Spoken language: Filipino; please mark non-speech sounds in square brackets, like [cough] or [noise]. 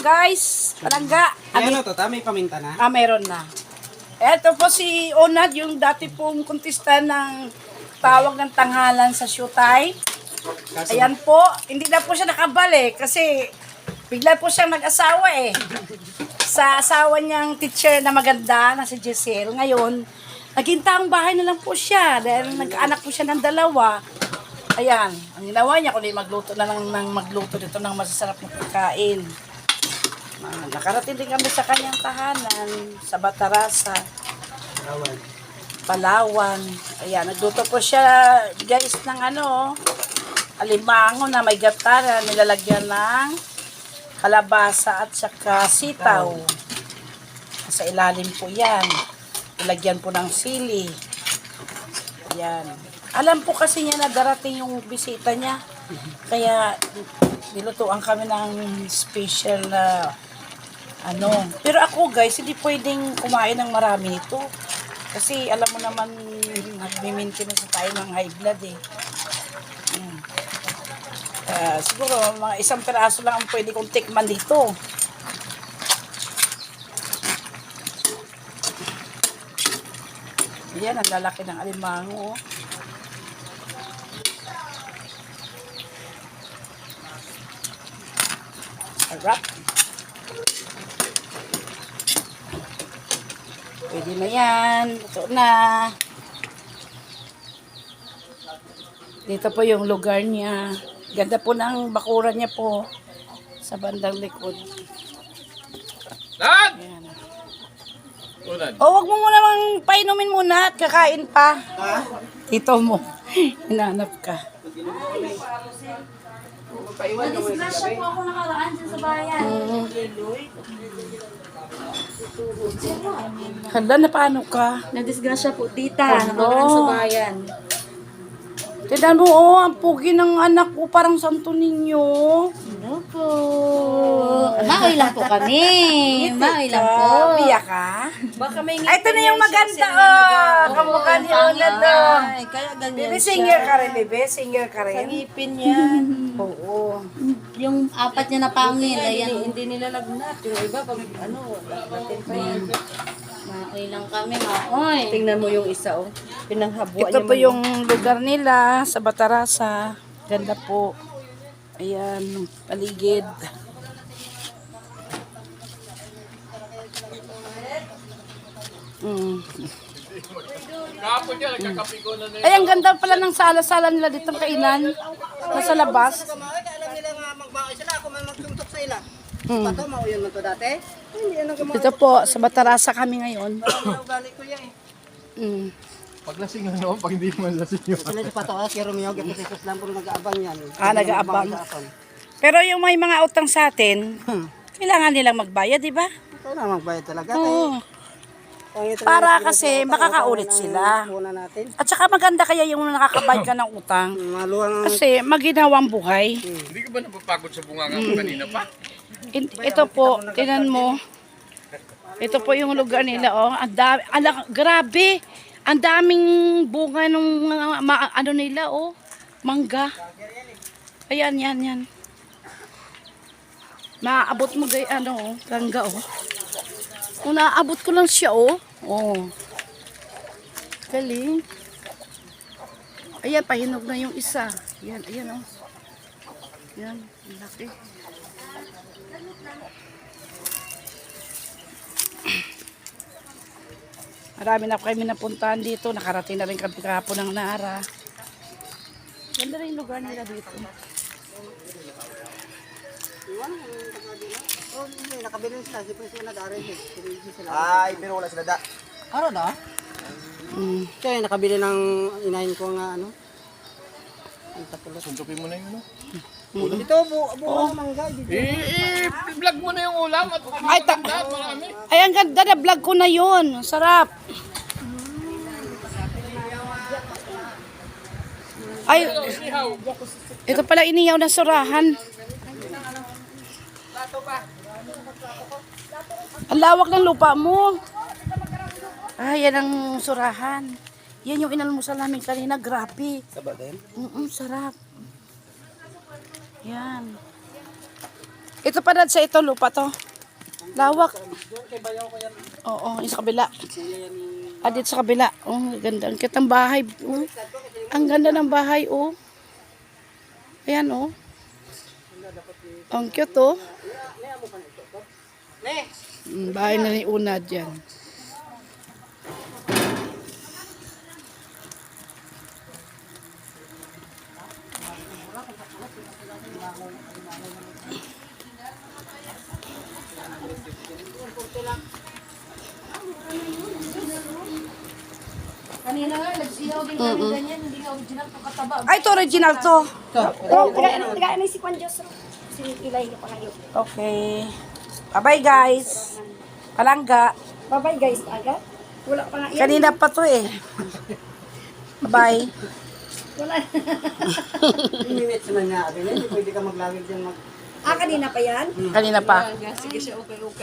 guys. Palangga. Ay, ano to, ta? May paminta na? Ah, meron na. Ito po si Onad, yung dati pong kontista ng tawag ng tanghalan sa Showtime. Kaso, Ayan po, hindi na po siya nakabalik kasi bigla po siyang nag-asawa eh. Sa asawa niyang teacher na maganda na si Giselle. Ngayon, naging taong bahay na lang po siya dahil nag-anak po siya ng dalawa. Ayan, ang ginawa niya kundi magluto na lang ng magluto dito ng masasarap na pagkain. Nakarating din kami sa kanyang tahanan sa Batarasa. Awan. Palawan. Ayan, nagluto po siya, guys, ng ano, alimango na may gata na nilalagyan ng kalabasa at saka sitaw. Sa ilalim po yan. Ilagyan po ng sili. Ayan. Alam po kasi niya na darating yung bisita niya. Kaya nilutuan kami ng special na ano. Pero ako guys, hindi pwedeng kumain ng marami nito. Kasi alam mo naman, nagme-maintenance tayo ng high blood eh. Mm. Ah, siguro mga isang peraso lang ang pwede kong tikman dito. Yan, ang lalaki ng alimango. oh. Pwede na yan. Ito na. Dito po yung lugar niya. Ganda po ng bakuran niya po sa bandang likod. Dad! Ayan. Unad. O, wag mo muna mang painumin muna at kakain pa. Dito mo. [laughs] Hinanap ka. Nadisgrasya po ako nakaraan dyan sa bayan. Handa na paano ka? Nadisgrasya po tita, nakaraan sa bayan. Tignan mo, oh, ang pugi ng anak ko, parang santo ninyo. Ano po? Maoy lang po kami. Maoy lang po. Biyak ka? Baka may Ay, ito na yung maganda, oh. Kamukha ni Onad, oh. kaya Bibi, singer ka rin, Bibi. Singer ka rin. Ngipin yan. [laughs] Oo. Yung apat niya na pangil, ayan. Hindi nila lagnat. Yung iba, pag ano, natin pa yan. Maoy lang kami, maoy. Tingnan mo yung isa, oh. Pinanghabwa Ito po yung lugar nila sa Batarasa. Ganda po. Ayan, paligid. Mm. Kahapon niya, nagkakapi ko na Ay, ang ganda pala ng sala-sala nila dito kainan. Nasa labas. alam nila nga magbahay sila, ako man magsuntok sa ila. Mm. Pato, mauyan man to dati. Hindi, ano ka Dito po, sa Batarasa kami ngayon. mga ugali ko yan eh. Mm. Pag lasing ano, pag hindi man lasing yun. Sila si Pato, ah, si Romeo, gapasisos lang po nag-aabang yan. Ah, nag-aabang. Pero yung may mga utang sa atin, kailangan nilang magbayad, di ba? Ito na magbayad talaga. Oo. Kaya, ito na Para kasi makakaulit sila. At saka maganda kaya yung nakakabayad ka ng utang. Ang Kasi maginawang buhay. Hindi ka ba napapagod sa bunganga mo kanina pa? Ito po, tinan mo. Ito po yung lugar nila, oh. Ang dami, ala, grabe. Ang daming bunga nung mga ma- ano nila, oh. Mangga. Ayan, yan, yan. Maaabot mo gay, ano, oh. Gangga, oh. Kung naaabot ko lang siya, oh. Oh. Galing. Ayan, pahinog na yung isa. Ayan, ayan, oh. Yan, ang laki. Marami na kami napuntahan dito. Nakarating na rin kami kahapon ng Nara. Ganda rin lugar nila dito. Oh, hindi, nakabili sila. Si Prince na dari. Pinili sila. Ay, pero wala sila da. Ano na? Mm. Kaya nakabili ng inahin ko nga ano. Ang tapulot. Suntukin mo na yung ano. Ito, bu buo ng mangga. Dito. Eh, vlog mo na yung ulam at Ay, ta- marami. Ay, ang ganda na vlog ko na yun. Sarap. Ay, ito pala iniyaw na surahan. Ang lawak ng lupa mo. Ay, yan ang surahan. Yan yung inalmusal namin kanina. Grabe. Saba din? Mm sarap. Yan. Ito pa dad sa ito, lupa to. Lawak. Oo, yung sa kabila. Ah, dito sa kabila. Oh, ang ganda. Ang cute ng bahay. Oh. Ang ganda ng bahay, oh. Ayan, oh. Ang cute, oh. Mm, bahay na ni Una dyan. Kanina nga, nagsiyaw din kami ganyan. Hindi nga original to kataba. Ay, ito original to. Oh, taga taga na si Juan Dios. Si Ilay ko pa ngayon. Okay. Bye-bye, guys. Palangga. Bye-bye guys, aga. Wala pa nga yan. Kanina pa to eh. Bye. Wala. [laughs] Minutes man nga. Hindi pwede ka maglawig dyan mag... Ah, kanina pa yan? Kanina pa. Sige siya, okay, okay.